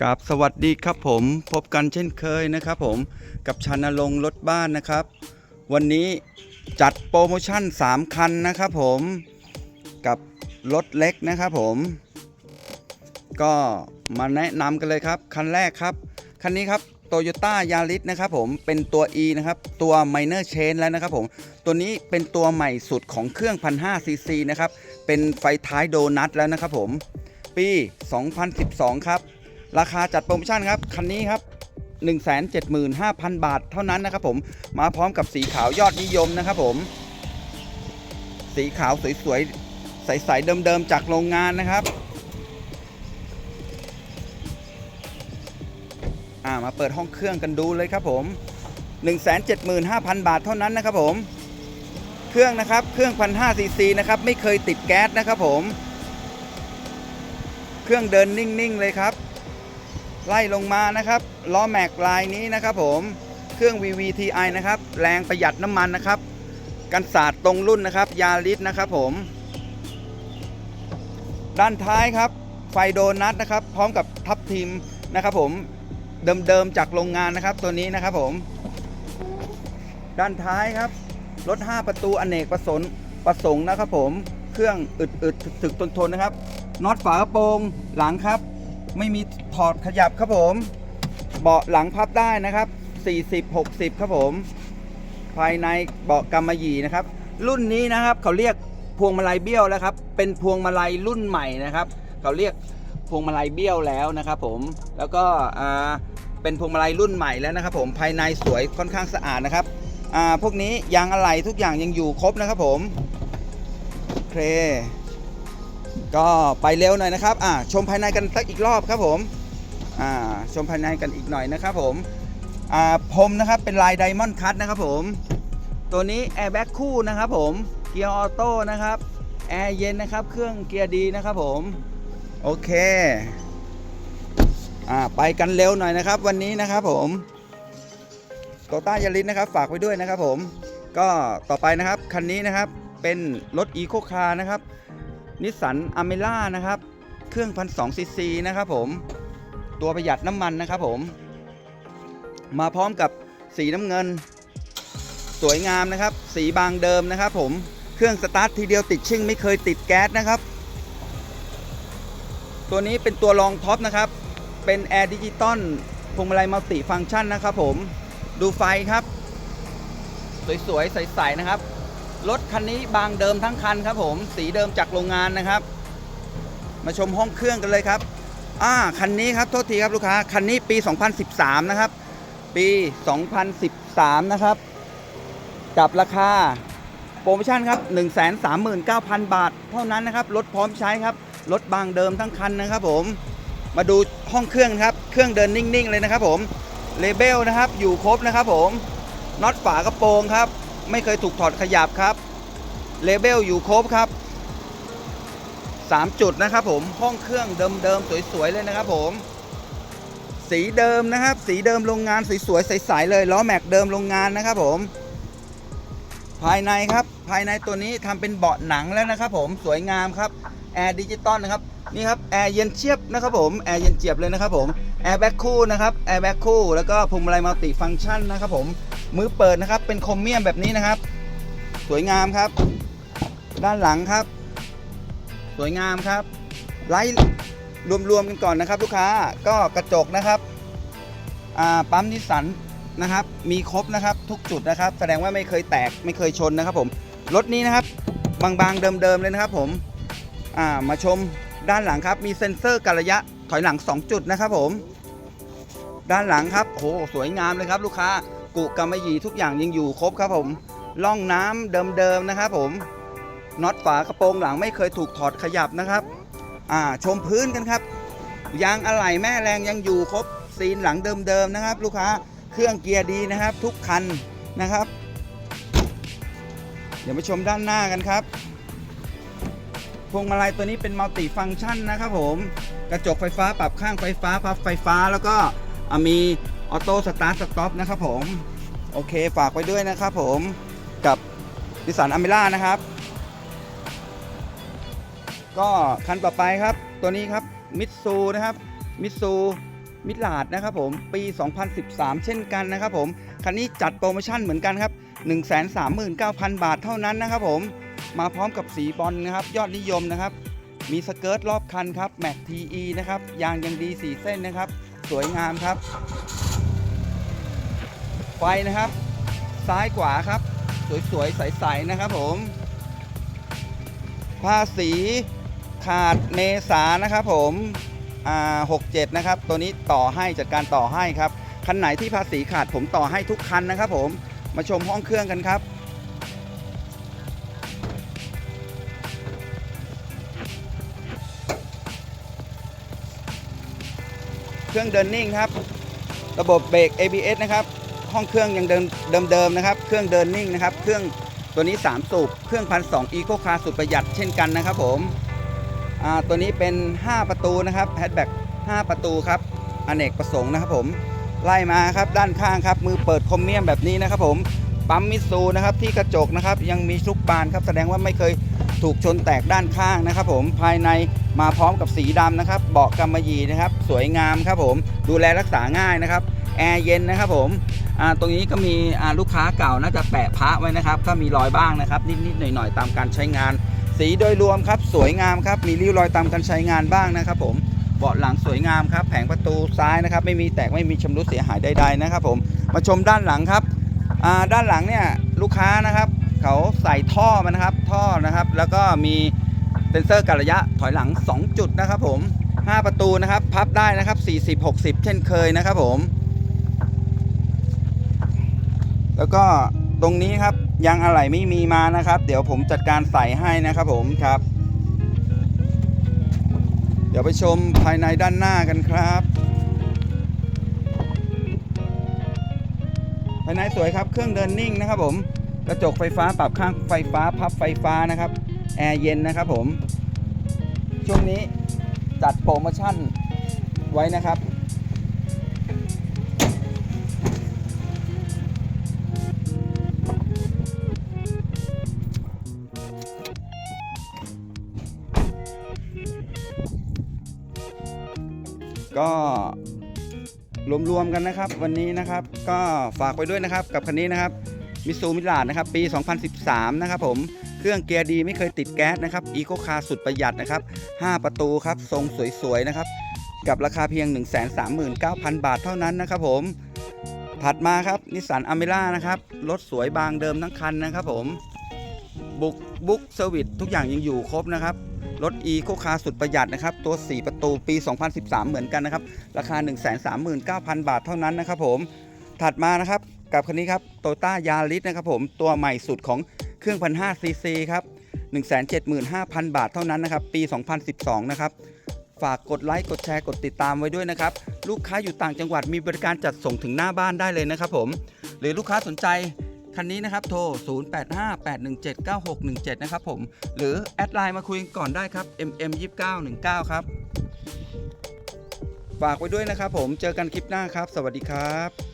กับสวัสดีครับผมพบกันเช่นเคยนะครับผมกับชานลงรถบ้านนะครับ วันนี้จัดโปรโมชั่น 3 คันนะครับผมกับรถเล็กนะครับผม ก็มาแนะนำกันเลยครับ คันแรกครับ คันนี้ครับ Toyota Yaris นะครับผมเป็นตัว E นะครับ ตัว Minor Change แล้วนะครับผม ตัวนี้เป็นตัวใหม่สุดของเครื่อง 1,500ซีซีนะครับ เป็นไฟท้ายโดนัทแล้วนะครับผม ปี 2012 ครับ ราคาจัดโปรโมชั่นครับ คันนี้ครับ 175,000 บาทเท่านั้นนะครับผมมาพร้อมกับสีขาวยอดนิยมนะครับผม สีขาวสวยๆ ใสๆเดิมๆ จากโรงงานนะครับอ่ามาเปิดห้องเครื่องกันดูเลยครับผม 175,000 บาทเท่านั้นนะครับผม เครื่องนะครับเครื่อง1,500ซีซีนะครับไม่เคยติดแก๊สนะครับผม เครื่องเดินนิ่งๆเลยครับ ไล่ลงมานะครับล้อแม็กลายนี้นะครับผมเครื่อง VVTi นะครับแรงประหยัดน้ำมันนะครับ กันศาสตร์ตรงรุ่นนะครับ ยาริสนะครับผม ด้านท้ายครับ ไฟโดนัทนะครับ พร้อมกับทับทิมนะครับผมเดิมๆจากโรงงานนะครับตัวนี้นะครับผม ด้านท้ายครับ รถ 5 ประตูอเนกประสงค์ประสงค์นะครับผมเครื่องอึดๆถึกทนๆนะครับน็อตฝากระโปรงหลังครับ ไม่มีถอดขยับครับผม เบาะหลังพับได้นะครับ 40 60 ครับผม ภายในเบาะกำมะหยี่นะครับ รุ่นนี้นะครับเขาเรียกพวงมาลัยเบี้ยวแล้วครับ เป็นพวงมาลัยรุ่นใหม่นะครับ เขาเรียกพวงมาลัยเบี้ยวแล้วนะครับผม แล้วก็อ่าเป็นพวงมาลัยรุ่นใหม่แล้วนะครับ ผม ภายในสวยค่อนข้างสะอาดนะครับอ่าพวกนี้ยางอะไหล่ทุกอย่างยังอยู่ครบนะครับผม โอเค ก็ไปเร็วหน่อยนะครับอ่าชมภายในกันสักอีกรอบครับผมอ่าชมภายในกันอีกหน่อยนะครับผมอ่าพรมนะครับเป็นลายไดมอนด์คัตนะครับผมตัวนี้แอร์แบ็กคู่นะครับผมเกียร์ออโต้นะครับแอร์เย็นนะครับเครื่องเกียร์ดีนะครับผมโอเคอ่าไปกันเร็วหน่อยนะครับ วันนี้นะครับผมโตต้ายาริสนะครับฝากไว้ด้วยนะครับผมก็ต่อไปนะครับคันนี้นะครับเป็นรถอีโคคาร์นะครับ นิสสันอเมล่านะครับ เครื่องพันสองซีซีนะครับผม ตัวประหยัดน้ำมันนะครับผม มาพร้อมกับสีน้ำเงิน สวยงามนะครับ สีบางเดิมนะครับผม เครื่องสตาร์ททีเดียวติดชิ่งไม่เคยติดแก๊สนะครับ ตัวนี้เป็นตัวรองท็อปนะครับ เป็นแอร์ดิจิตอลพวงมาลัยมัลติฟังก์ชันนะครับผม ดูไฟครับ สวยๆ ใสๆนะครับ รถคันนี้บางเดิมทั้งคันครับผม สีเดิมจากโรงงานนะครับ มาชมห้องเครื่องกันเลยครับอ่าคันนี้ครับโทษทีครับลูกค้า คันนี้ปี 2013 นะครับ ปี 2013 นะครับ กับราคาโปรโมชั่นครับ 139,000 บาท เท่านั้นนะครับ รถพร้อมใช้ครับ รถบางเดิมทั้งคันนะครับผม มาดูห้องเครื่องครับ เครื่องเดินนิ่งๆ เลยนะครับผม เลเบลนะครับ อยู่ครบนะครับผม น็อตฝากระโปรงครับ ไม่เคยถูกถอดขยับครับเลเบลอยู่ครบครับ 3 จุดนะครับผมห้องเครื่องเดิมๆสวยๆเลยนะครับผม สีเดิมนะครับ สีเดิมโรงงานสวยๆใสๆเลยล้อแม็กเดิมโรงงานนะครับผม ภายในครับภายในตัวนี้ทำเป็นเบาะหนังแล้วนะครับผมสวยงามครับแอร์ดิจิตอลนะครับนี่ครับแอร์เย็นเชียบนะครับผมแอร์เย็นเจียบเลยนะครับผมแอร์แบ็คคู่นะครับแอร์แบ็คคู่แล้วก็พวงมาลัยมัลติฟังก์ชันนะครับผม มือเปิดนะครับ เป็นคมเมียมแบบนี้นะครับ สวยงามครับ ด้านหลังครับ สวยงามครับไลท์รวมๆกันก่อนนะครับ ลูกค้าก็กระจกนะครับปั๊มนิสสันนะครับ มีครบนะครับทุกจุดนะครับ แสดงว่าไม่เคยแตกไม่เคยชนนะครับ ผมรถนี้นะครับ บางๆเดิมๆเลยนะครับ ผมามาชมด้านหลังครับ มีเซ็นเซอร์การระยะถอยหลัง 2 จุดนะครับ ผม ด้านหลังครับโอ้โหสวยงามเลยครับ ลูกค้า กุกำมะหยี่ทุกอย่างยังอยู่ครบครับผมล่องน้ำเดิมๆนะครับผมน็อตฝากระโปรงหลังไม่เคยถูกถอดขยับนะครับอ่าชมพื้นกันครับยางอะไหล่แม่แรงยังอยู่ครบซีนหลังเดิมๆนะครับ ลูกค้าเครื่องเกียร์ดีนะครับ ทุกคันนะครับ เดี๋ยวมาชมด้านหน้ากันครับพวงมาลัยตัวนี้เป็นมัลติฟังก์ชันนะครับผมกระจกไฟฟ้าปรับข้างไฟฟ้าพับไฟฟ้าแล้วก็มี ออโต้สตาร์ทสต็อปนะครับผม โอเคฝากไว้ด้วยนะครับผมกับนิสสันอเมร่านะครับ ก็คันต่อไปครับ ตัวนี้ครับมิตซูนะครับมิตซูมิลาดนะครับผมปี 2013 เช่นกันนะครับผมคันนี้จัดโปรโมชั่นเหมือนกันครับ 139,000 บาทเท่านั้นนะครับผมมาพร้อมกับสีบอลนะครับ ยอดนิยมนะครับ มีสเกิร์ตรอบคันครับแม็กทีอีนะครับ ยางยังดี 4 เส้นนะครับ สวยงามครับ ไฟนะครับ ซ้ายขวาครับ สวยๆ ใสๆ นะครับผมภาษีขาดเมษานะครับผมอ่า67นะครับ ตัวนี้ต่อให้จัดการต่อให้ครับ คันไหนที่ภาษีขาดผมต่อให้ทุกคันนะครับผม มาชมห้องเครื่องกันครับเครื่องเดินนิ่งครับ ระบบเบรก ABS นะครับ ห้องเครื่องยังเดิมเดิมๆนะครับ เครื่องเดินนิ่งนะครับ เครื่องตัวนี้ 3 สูบ เครื่องพันสองอีโคคาสุดประหยัดเช่นกันนะครับผมตัวนี้เป็น 5 ประตูนะครับแฮชแบ็ก5ประตูครับอนเนกประสงค์นะครับผมไล่มาครับด้านข้างครับ มือเปิดคอมเมียมแบบนี้นะครับผมปั๊มมิตซูนะครับที่กระจกนะครับยังมีชุกบานครับแสดงว่าไม่เคยถูกชนแตกด้านข้างนะครับ ผมภายในมาพร้อมกับสีดำนะครับ เบาะกำมะหยี่นะครับ สวยงามครับผมดูแลรักษาง่ายนะครับ แอร์เย็นนะครับผมตรงนี้ก็มีลูกค้าเก่าน่าจะแปะพระไว้นะครับก็มีรอยบ้างนะครับ นิดๆหน่อยๆตามการใช้งาน สีโดยรวมครับ สวยงามครับมีริ้วรอยตามการใช้งานบ้างนะครับ ผมเบาะหลังสวยงามครับ แผงประตูซ้ายนะครับ ไม่มีแตกไม่มีชำรุดเสียหายใดๆนะครับ ผมมาชมด้านหลังครับด้านหลังเนี่ยลูกค้านะครับ เขาใส่ท่อมานะครับ ท่อนะครับ แล้วก็มีเซ็นเซอร์การระยะถอยหลัง 2 จุดนะครับ ผม 5 ประตูนะครับ พับได้นะครับ 40 60 เช่นเคยนะครับ ผม แล้วก็ตรงนี้ครับยังอะไหล่ไม่มีมานะครับ เดี๋ยวผมจัดการใส่ให้นะครับผมครับ เดี๋ยวไปชมภายในด้านหน้ากันครับ ภายในสวยครับเครื่องเดินนิ่งนะครับผมกระจกไฟฟ้าปรับข้างไฟฟ้าพับไฟฟ้านะครับแอร์เย็นนะครับผม ช่วงนี้จัดโปรโมชั่นไว้นะครับ ก็รวมๆกันนะครับ วันนี้นะครับ ก็ฝากไปด้วยนะครับ กับคันนี้นะครับมิซูมิลาดนะครับ ปี 2013 นะครับผมเครื่องเกียร์ดีไม่เคยติดแก๊สนะครับอีโคคาสุดประหยัดนะครับ 5 ประตูครับ ทรงสวยๆนะครับ กับราคาเพียง 139,000 บาทเท่านั้นนะครับผมถัดมาครับนิสสันอเมร่านะครับรถสวยบางเดิมทั้งคันนะครับผมบุกบุ๊กเซอร์วิสทุกอย่างยังอยู่ครบนะครับ รถ e โคคาสุดประหยัดนะครับตัว 4 ประตูปี 2013 เหมือนกันนะครับราคา 139,000 บาทเท่านั้นนะครับผมถัดมานะครับกับคันนี้ครับโตต้ายาริสนะครับผมตัวใหม่สุดของเครื่อง1,500ซีซีครับ175,000 บาทเท่านั้นนะครับปี 2012 นะครับฝากกดไลค์กดแชร์กดติดตามไว้ด้วยนะครับลูกค้าอยู่ต่างจังหวัดมีบริการจัดส่งถึงหน้าบ้านได้เลยนะครับผม หรือลูกค้าสนใจ คันนี้นะครับโทร 0858179617 นะครับผม หรือแอดไลน์มาคุยกันก่อนได้ครับ mm2919 ครับ ฝากไว้ด้วยนะครับผม เจอกันคลิปหน้าครับ สวัสดีครับ